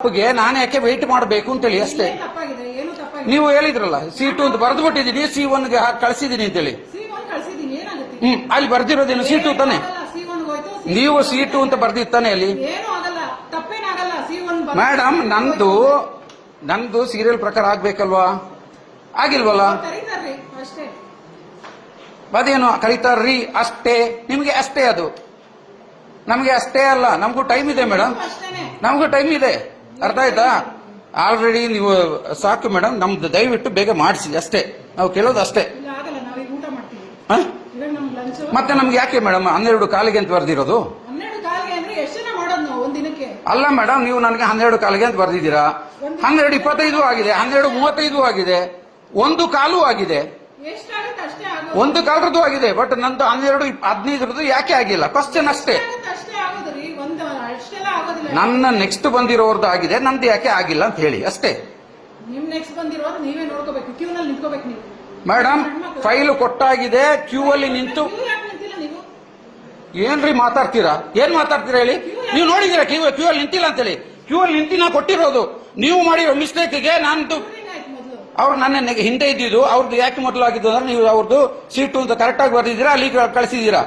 ತಪ್ಪಿಗೆ ನಾನು ಯಾಕೆ ವೆಯ್ಟ್ ಮಾಡಬೇಕು ಅಂತೇಳಿ ಅಷ್ಟೇ. ನೀವು ಹೇಳಿದ್ರಲ್ಲ ಸಿ ಟು ಅಂತ ಬರೆದು ಬಿಟ್ಟಿದ್ದೀನಿ ಸಿ ಒನ್ಗೆ ಹಾಕಿ ಕಳಿಸಿದ್ದೀನಿ ಅಂತೇಳಿ. ಹ್ಮ್ ಅಲ್ಲಿ ಬರ್ದಿರೋದೇನು ಸಿ ಟು ತಾನೆ? ನೀವು ಸಿ ಟು ಅಂತ ಬರ್ದಿತ್ತಾನೆ ಅಲ್ಲಿ? ಮೇಡಮ್ ನಂದು ನಂದು ಸೀರಿಯಲ್ ಪ್ರಕಾರ ಆಗ್ಬೇಕಲ್ವಾ? ಆಗಿಲ್ವಲ್ಲ? ಅದೇನು ಕರೀತಾರ್ರಿ ಅಷ್ಟೇ? ನಿಮ್ಗೆ ಅಷ್ಟೇ ಅದು. ನಮ್ಗೆ ಅಷ್ಟೇ ಅಲ್ಲ ನಮಗೂ ಟೈಮ್ ಇದೆ ಮೇಡಮ್ ನಮಗೂ ಟೈಮ್ ಇದೆ. ಅರ್ಥ ಆಯ್ತಾ? ಆಲ್ರೆಡಿ ನೀವು ಸಾಕು ಮೇಡಮ್ ನಮ್ದು ದಯವಿಟ್ಟು ಬೇಗ ಮಾಡಿಸಿ ಅಷ್ಟೇ. ನಾವು ಕೇಳೋದು ಅಷ್ಟೇ. ಮತ್ತೆ ನಮ್ಗೆ ಯಾಕೆ ಮೇಡಮ್ ಹನ್ನೆರಡು ಕಾಲಿಗೆ ಅಂತ ಬರ್ದಿರೋದು? ಅಲ್ಲ ಮೇಡಮ್ ನೀವು ನನಗೆ ಹನ್ನೆರಡು ಕಾಲಿಗೆ ಅಂತ ಬರ್ದಿದ್ದೀರಾ? ಹನ್ನೆರಡು ಇಪ್ಪತ್ತೈದು ಆಗಿದೆ ಹನ್ನೆರಡು ಮೂವತ್ತೈದು ಆಗಿದೆ ಒಂದು ಕಾಲು ಆಗಿದೆ. ಒಂದು ಕಾಲರದ್ದು ಆಗಿದೆ ಬಟ್ ನಂದು ಹನ್ನೆರಡು ಹದಿನೈದರದ್ದು ಯಾಕೆ ಆಗಿಲ್ಲ? ಕ್ವಶನ್ ಅಷ್ಟೇ ಎಷ್ಟಾಗುತ್ತೆ ಅಷ್ಟೇ ಆಗೋದು ರೀ ಒಂದು ಅಷ್ಟೆಲ್ಲ ಆಗೋದಿಲ್ಲ ನನ್ನ ನೆಕ್ಸ್ಟ್ ಬಂದಿರೋರ್ದು ಆಗಿದೆ ನಂದು ಯಾಕೆ ಆಗಿಲ್ಲ ಅಂತ ಹೇಳಿ ಅಷ್ಟೇ. ನಿಮ್ ನೆಕ್ಸ್ಟ್ ಬಂದಿರೋರು ನೀವೇ ನೋಡ್ಕೋಬೇಕು ಕ್ಯೂ ನಲ್ಲಿ ನಿಂತ್ಕೋಬೇಕು ನೀವು. ಮೇಡಮ್ ಫೈಲ್ ಕೊಟ್ಟಾಗಿದೆ ಕ್ಯೂ ಅಲ್ಲಿ ನಿಂತು. ಕ್ಯೂ ಯಾಕೆ ನಿಂತಿಲ್ಲ ನೀವು? ಏನ್ರಿ ಮಾತಾಡ್ತೀರಾ? ಏನ್ ಮಾತಾಡ್ತೀರಾ ಹೇಳಿ? ನೀವು ನೋಡಿದೀರಾ ಕ್ಯೂ ಕ್ಯೂ ಅಲ್ಲಿ ನಿಂತಿಲ್ಲ ಅಂತೇಳಿ ಕ್ಯೂ ಅಲ್ಲಿ ನಿಂತಿ ನಾ ಕೊಟ್ಟಿರೋದು. ನೀವು ಮಾಡಿರೋ ಮಿಸ್ಟೇಕ್ಗೆ ನಂದು ನಾನು ಅವ್ರು ನನ್ನ ಹಿಂದೆ ಇದ್ದಿದ್ದು ಅವ್ರದ್ದು ಯಾಕೆ ಮೊದಲು ಆಗಿದ್ದು ಅಂದ್ರೆ ನೀವು ಅವ್ರದ್ದು ಸೀಟು ಅಂತ ಕರೆಕ್ಟ್ ಆಗಿ ಬರ್ದಿದ್ದೀರಾ ಅಲ್ಲಿ ಕಳಿಸಿದ್ದೀರಾ?